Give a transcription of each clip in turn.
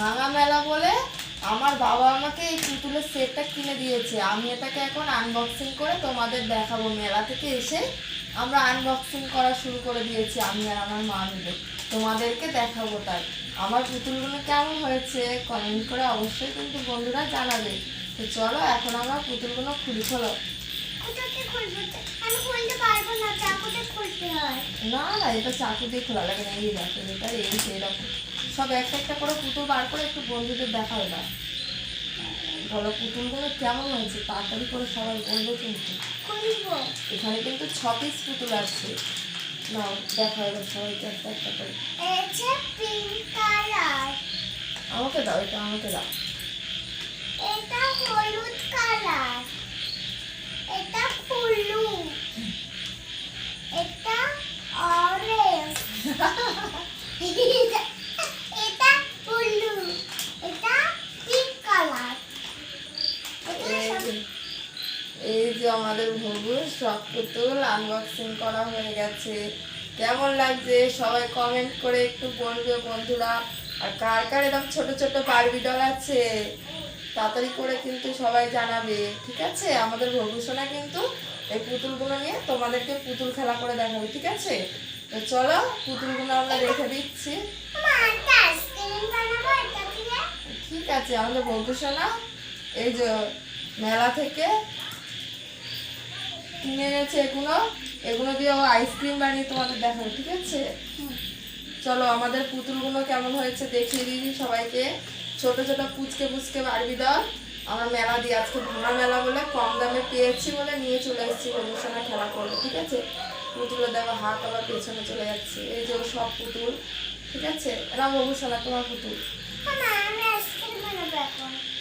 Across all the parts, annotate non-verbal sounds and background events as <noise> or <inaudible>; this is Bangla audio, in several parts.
ভাঙা বলে আমার বাবা আমাকে এই পুতুলের সেটটা কিনে দিয়েছে। আমি এটাকে এখন করে তোমাদের দেখাবো। মেলা থেকে এসে আমরা করা শুরু করে দিয়েছি, আমি আর আমার মা তোমাদেরকে দেখাবো তাই। আমার পুতুলগুলো কেমন হয়েছে করে অবশ্যই কিন্তু বন্ধুরা জানাবে। তো চলো, এখন আমরা পুতুলগুলো খুলি খোলো না না এটা চাকু দিয়ে খোলা লাগে না এই দেখো এটা এই এরকম সব একটা একটা করে পুতুল বার করে একটু বন্ধুদের দেখাও না। বলো পুতুলগুলো কেমন হয়েছে তাড়াতাড়ি করে সবাই বলবে কিন্তু। এখানে কিন্তু ছ পিস পুতুল আছে না দেখা এবার সবাইকে একটা একটা করে। আমাকে দাও এটা আমাকে দাও। এই যে- এই যে আমাদের ভবু সব পুতুল আনবক্সিং করা হয়ে গেছে। কেমন লাগছে? সবাই কমেন্ট করে একটু বলবে বন্ধুরা। আর কার কার এরকম ছোট ছোট বারবি ডল আছে তাড়াতাড়ি করে কিন্তু সবাই জানাবে ঠিক আছে? আমাদের ভবিষ্যণা কিন্তু এই পুতুলগুলো নিয়ে তোমাদেরকে পুতুল খেলা করে দেখাবে ঠিক আছে? তো চলো, পুতুলগুলো আমরা রেখে দিচ্ছি। ঠিক আছে, আমাদের ভবিষ্যণা এই যে মেলা থেকে কিনে এনেছে এগুলো এগুলো দিয়ে ও আইসক্রিম বানিয়ে তোমাদের দেখাবে, ঠিক আছে? চলো, আমাদের পুতুলগুলো কেমন হয়েছে দেখিয়ে দিবি সবাইকে। ছোট ছোট পুচকে পুচকে বাড়বি দাও আমরা মেলা দিয়ে আজকে ভাঙা মেলা বলে কম দামে পেয়েছি বলে নিয়ে চলে এসেছি ভবিষ্যণা খেলা করব, ঠিক আছে? পুতুলের দেখো হাত আবার পেছনে চলে যাচ্ছে। এই যে সব পুতুল ঠিক আছে? এরা ভবিষ্যণা তোমার পুতুল।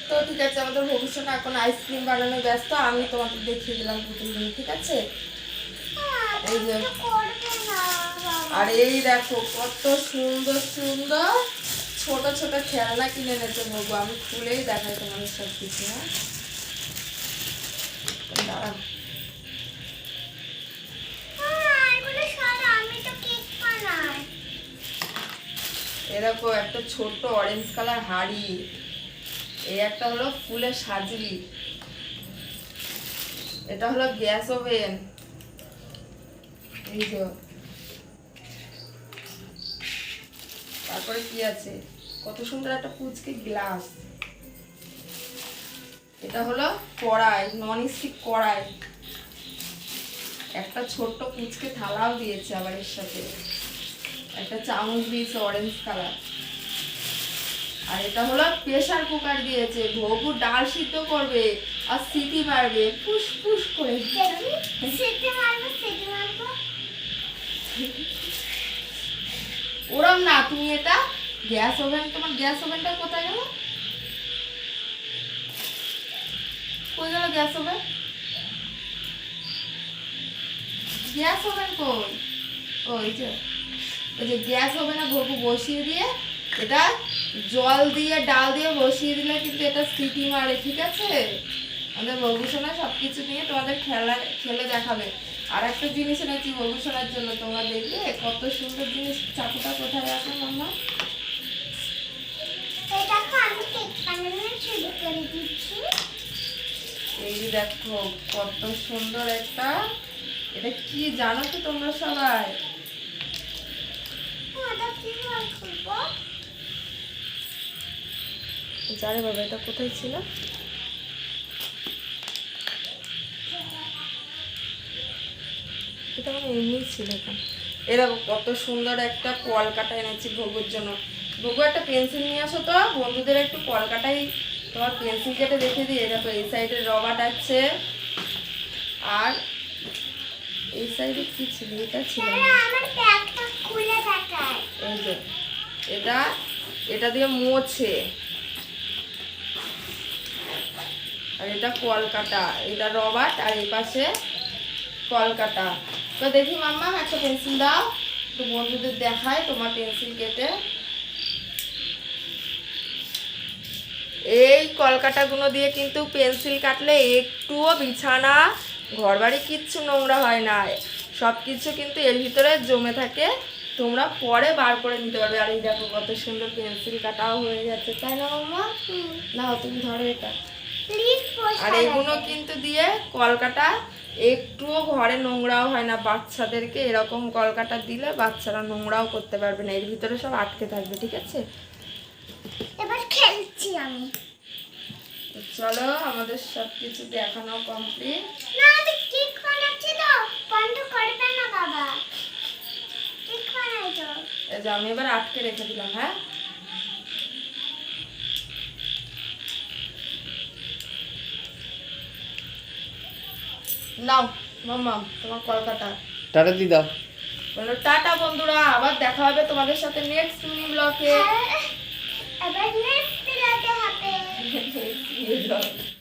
তো ঠিক আছে আমাদের ভবিষ্যতে এখন আইসক্রিম বানানো ব্যস্ত আমি তোমাকে দেখিয়ে দিলাম পুতুলগুলো ঠিক আছে? এই যে। আর এই দেখো কত সুন্দর সুন্দর ছোট ছোট খেলনা কিনে নিতে বলব আমি খুলেই দেখাই তোমাদের সব কিছু হ্যাঁ? দাঁড়াও। মামা, এগুলো সরা, আমি তো কেক বানাই। এরকম একটা ছোট্ট অরেঞ্জ কালার হাড়ি। এই একটা হলো ফুলের সাজলি এটা হলো গ্যাস ওভেন এই যে। তারপরে কি আছে? কত সুন্দর একটা পুচকে গ্লাস এটা হলো কড়াই নন স্টিক কড়াই। একটা ছোট্ট পুচকে থালাও দিয়েছে আবার এর সাথে। একটা চামচ দিয়েছে অরেঞ্জ কালার আর এটা হলো প্রেশার কুকার দিয়েছে। ঘগু ডাল সিদ্ধ করবে আর সিটি মারবে। ফুস ফুস করে। ওরম না তুমি এটা গ্যাস ওভেন তোমার গ্যাস ওভেনটা কোথায় গেল? কই গেল গ্যাস ওভেন গ্যাস ওভেন কই? ওই যে। ওই যে গ্যাস হবে না ঘগু বসিয়ে দিয়ে এটা জল দিয়ে ডাল দিয়ে বসিয়ে দিলে কিন্তু এটা সিটি মারে ঠিক আছে? আমাদের বগুসোনা সব কিছু নিয়ে তোমাদের খেলা খেলে দেখাবে। আর একটা জিনিস এনেছি বগুসোনার জন্য তোমরা দেখবে কত সুন্দর জিনিস। চাকুটা কোথায় আছে মাম্মা? দিচ্ছি। এই দেখো কত সুন্দর একটা এটা কি জানো তো তোমরা সবাই? জানে বাবা এটা কোথায় ছিল? এটা মানে এমনি ছিল এখানে এরকম কত সুন্দর একটা কল কলকাটা এনেছি ভোগুর জন্য। ভোগু একটা পেন্সিল নিয়ে আসো তো। বন্ধুদের একটু কলকাটাই তোমার পেন্সিল কেটে দেখে দিয়ে দেখো এই সাইডে রবার আছে আর এই সাইডে কি ছিল? এটা ছিল আমার। এই যে এটা এটা দিয়ে মোছে। আর এটা কলকাতা, এটা রবার্ট আর এই পাশে কলকাতা। তো দেখি মাম্মা, একটা পেন্সিল দাও। তো বন্ধুদের দেখায় তোমার পেন্সিল কেটে। এই কলকাতাগুলো দিয়ে কিন্তু পেন্সিল কাটলে একটুও বিছানা, ঘরবাড়ি কিচ্ছু নোংরা হয় না। সব কিছু কিন্তু এর ভিতরে জমে থাকে। তোমরা পরে বার করে নিতে পারবে। আর এই দেখো কত সুন্দর পেন্সিল কাটাও হয়ে যাচ্ছে তাই না মাম্মা? না তুমি ধরো এটা। আর এগুলো কিন্তু দিয়ে কলকাটা একটুও ঘরে নোংরাও হয় না বাচ্চাদেরকে এরকম কলকাটা দিলে বাচ্চারা নোংরাও করতে পারবে না এর ভিতরে সব আটকে থাকবে ঠিক আছে? এবার খেলছি আমি। চলো আমাদের সব কিছু দেখানো কমপ্লিট না আমি ঠিক বানাচ্ছি তো বন্ধ করবে না বাবা। ঠিক বানাই তো। এই যে আমি এবার আটকে রেখে দিলাম হ্যাঁ? নাও মাম্মা তোমার কলকাতা। টাটা দি দাও বলো টাটা বন্ধুরা আবার দেখা হবে তোমাদের সাথে নেক্সট মিনি ব্লকে আবার নেক্সট ব্লকে হবে। <laughs>